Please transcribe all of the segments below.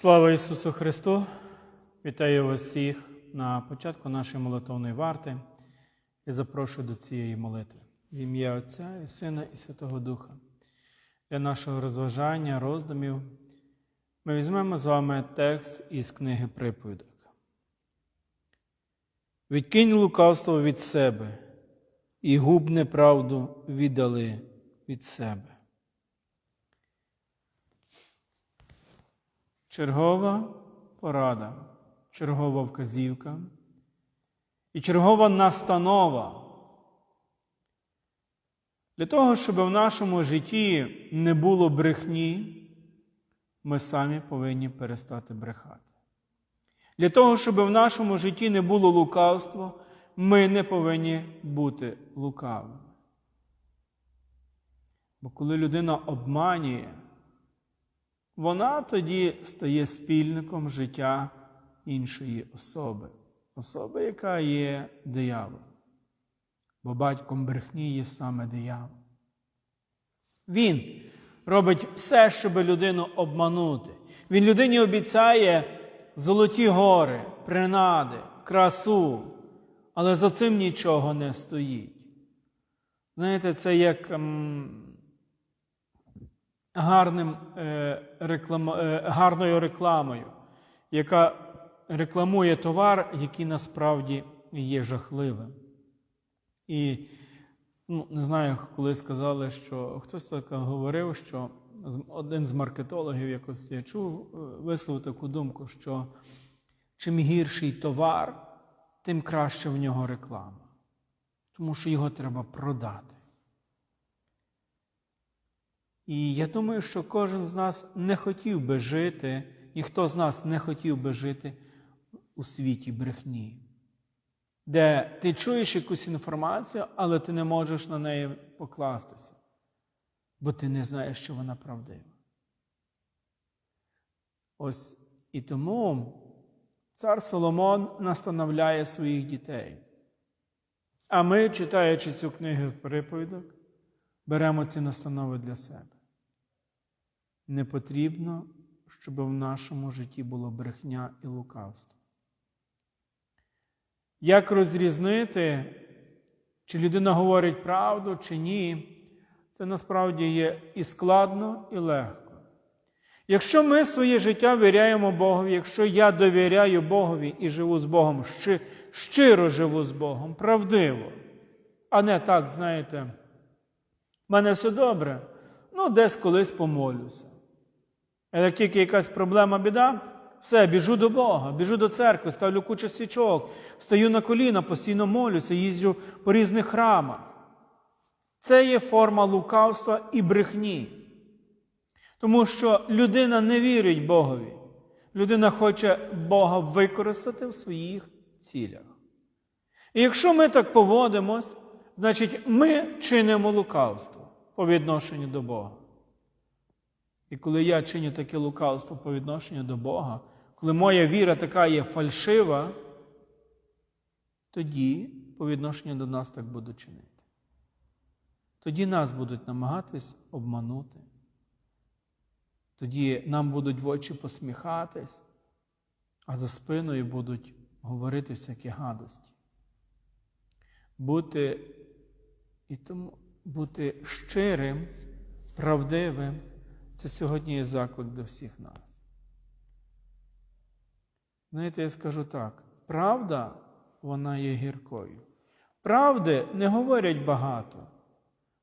Слава Ісусу Христу! Вітаю вас всіх на початку нашої молитовної варти і запрошую до цієї молитви. В ім'я Отця і Сина і Святого Духа. Для нашого розважання, роздумів ми візьмемо з вами текст із книги Приповідок. Відкинь лукавство від себе і губ неправду віддали від себе. Чергова порада, чергова вказівка і чергова настанова для того, щоб в нашому житті не було брехні, ми самі повинні перестати брехати. Для того, щоб в нашому житті не було лукавства, ми не повинні бути лукавими. Бо коли людина обманює, вона тоді стає спільником життя іншої особи, особи, яка є дияволом. Бо батьком брехні є саме диявол. Він робить все, щоб людину обманути. Він людині обіцяє золоті гори, принади, красу, але за цим нічого не стоїть. Знаєте, це як. Гарним, е, е, гарною рекламою, яка рекламує товар, який насправді є жахливим. І ну, не знаю, коли сказали, що хтось так говорив, що один з маркетологів якось я чув, е, висловив таку думку, що чим гірший товар, тим краще в нього реклама. Тому що його треба продати. І я думаю, що кожен з нас не хотів би жити, ніхто з нас не хотів би жити у світі брехні, де ти чуєш якусь інформацію, але ти не можеш на неї покластися, бо ти не знаєш, що вона правдива. Ось і тому цар Соломон настановляє своїх дітей. А ми, читаючи цю книгу приповідок, беремо ці настанови для себе. Не потрібно, щоб в нашому житті було брехня і лукавство. Як розрізнити, чи людина говорить правду, чи ні, це насправді є і складно, і легко. Якщо ми своє життя віряємо Богові, якщо я довіряю Богові і живу з Богом, щиро живу з Богом, правдиво, а не так, знаєте, в мене все добре, ну десь колись помолюся. А як тільки якась проблема, біда, все, біжу до Бога, біжу до церкви, ставлю кучу свічок, стаю на коліна, постійно молюся, їздю по різних храмах. Це є форма лукавства і брехні. Тому що людина не вірить Богові. Людина хоче Бога використати в своїх цілях. І якщо ми так поводимось, значить ми чинимо лукавство по відношенню до Бога. І коли я чиню таке лукавство по відношенню до Бога, коли моя віра така є фальшива, тоді по відношенню до нас так буду чинити. Тоді нас будуть намагатись обманути. Тоді нам будуть в очі посміхатись, а за спиною будуть говорити всякі гадості. Бути, і тому, бути щирим, правдивим це сьогодні є заклик до всіх нас. Знаєте, я скажу так: правда, вона є гіркою. Правди не говорять багато.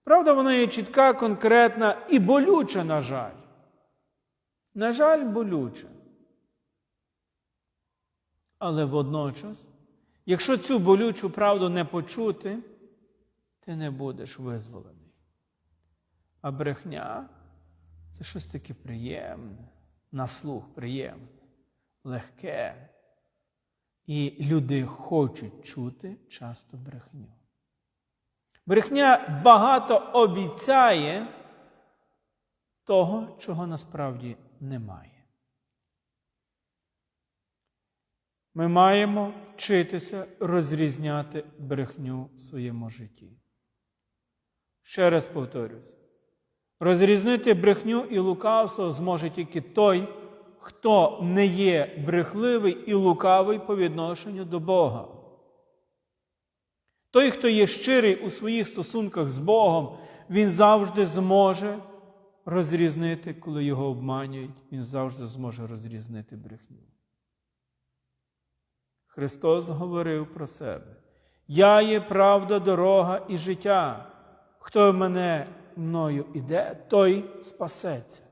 Правда, вона є чітка, конкретна і болюча, на жаль. На жаль, болюча. Але водночас, якщо цю болючу правду не почути, ти не будеш визволений. А брехня це щось таке приємне, на слух приємне, легке. І люди хочуть чути часто брехню. Брехня багато обіцяє того, чого насправді немає. Ми маємо вчитися розрізняти брехню в своєму житті. Ще раз повторюсь: розрізнити брехню і лукавство зможе тільки той, хто не є брехливий і лукавий по відношенню до Бога. Той, хто є щирий у своїх стосунках з Богом, він завжди зможе розрізнити, коли його обманюють, він завжди зможе розрізнити брехню. Христос говорив про себе. Я є правда, дорога і життя. Хто мене мною іде, той спасеться.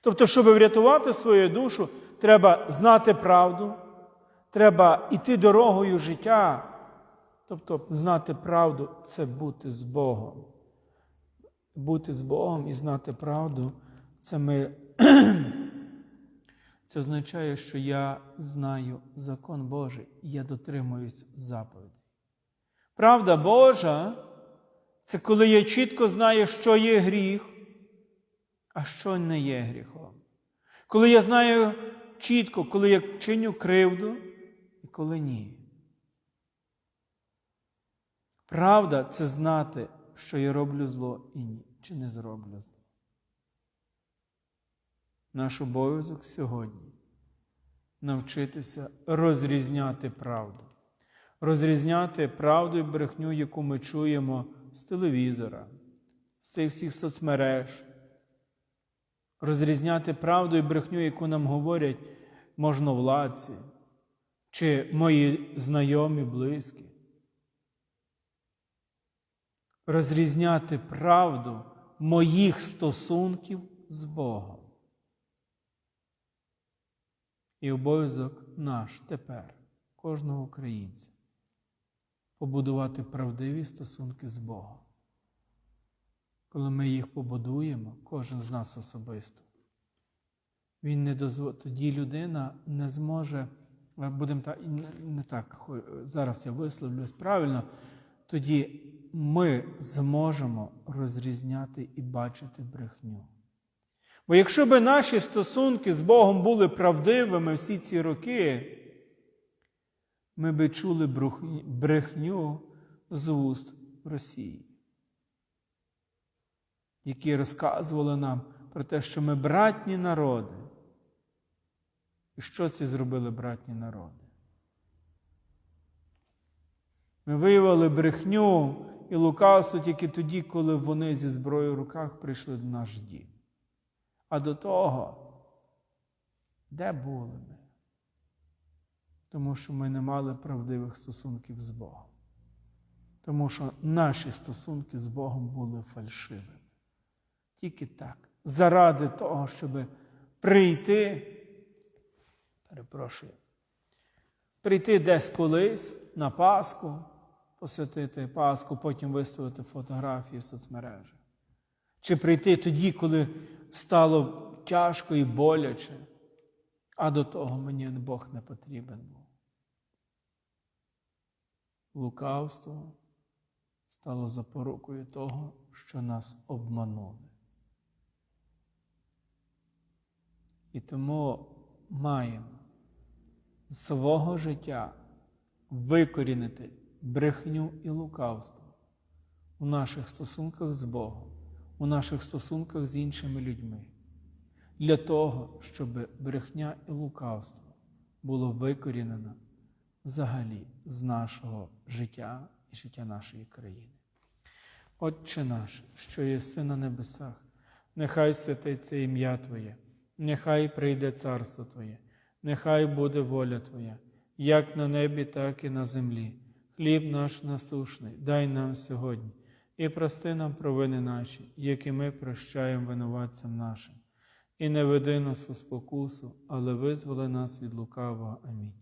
Тобто, щоб врятувати свою душу, треба знати правду, треба йти дорогою життя. Тобто, знати правду це бути з Богом. Бути з Богом і знати правду, це ми. Це означає, що я знаю закон Божий я дотримуюсь заповідей. Правда Божа це коли я чітко знаю, що є гріх, а що не є гріхом. Коли я знаю чітко, коли я чиню кривду і коли ні. Правда це знати, що я роблю зло і ні, чи не зроблю зло. Наш обов'язок сьогодні навчитися розрізняти правду, розрізняти правду і брехню, яку ми чуємо з телевізора, з цих всіх соцмереж, розрізняти правду і брехню, яку нам говорять можновладці чи мої знайомі, близькі. Розрізняти правду моїх стосунків з Богом. І обов'язок наш тепер, кожного українця, побудувати правдиві стосунки з Богом. Коли ми їх побудуємо, кожен з нас особисто, він не дозв... тоді людина не зможе, будемо так, не так, зараз я висловлюсь правильно, тоді ми зможемо розрізняти і бачити брехню. Бо якщо б наші стосунки з Богом були правдивими всі ці роки, ми би чули брехню з вуст Росії, які розказували нам про те, що ми братні народи. І що ці зробили братні народи? Ми виявили брехню і лукавство тільки тоді, коли вони зі зброєю в руках прийшли до наш дім. А до того, де були ми? Тому що ми не мали правдивих стосунків з Богом. Тому що наші стосунки з Богом були фальшивими. Тільки так. Заради того, щоб прийти, перепрошую, прийти десь колись на Пасху, посвятити Пасху, потім виставити фотографії в соцмережі. Чи прийти тоді, коли стало тяжко і боляче, а до того мені Бог не потрібен був. Лукавство стало запорукою того, що нас обманули. І тому маємо з свого життя викорінити брехню і лукавство у наших стосунках з Богом у наших стосунках з іншими людьми, для того, щоб брехня і лукавство було викорінено взагалі з нашого життя і життя нашої країни. Отче наш, що єси на небесах, нехай святиться ім'я Твоє, нехай прийде царство Твоє, нехай буде воля Твоя, як на небі, так і на землі. Хліб наш насушний, дай нам сьогодні і прости нам провини наші, які ми прощаємо винуватцям нашим, і не веди нас у спокусу, але визволи нас від лукавого. Амінь.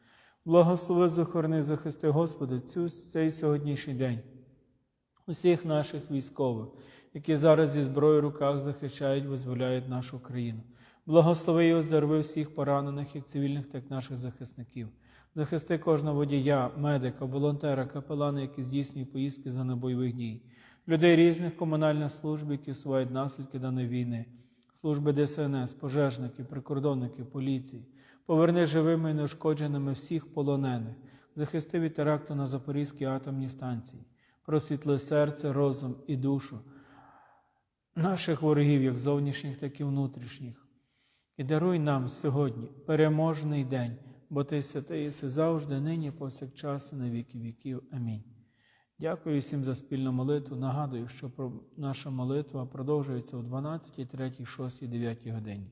Благослови, захорони, захисти, Господи, цю, цей сьогоднішній день усіх наших військових, які зараз зі зброєю в руках захищають, визволяють нашу країну. Благослови і оздорови всіх поранених, як цивільних, так і наших захисників. Захисти кожного водія, медика, волонтера, капелана, які здійснюють поїздки за небойових дій, людей різних комунальних служб, які усувають наслідки даної війни, служби ДСНС, пожежників, прикордонників, поліції. Поверни живими і неушкодженими всіх полонених, захисти від теракту на Запорізькій атомній станції, просвітли серце, розум і душу наших ворогів, як зовнішніх, так і внутрішніх. І даруй нам сьогодні переможний день, бо ти святий єси завжди, нині, повсякчас, і на віки віків. Амінь. Дякую всім за спільну молитву. Нагадую, що наша молитва продовжується о 12, 3, 6, 9 годині.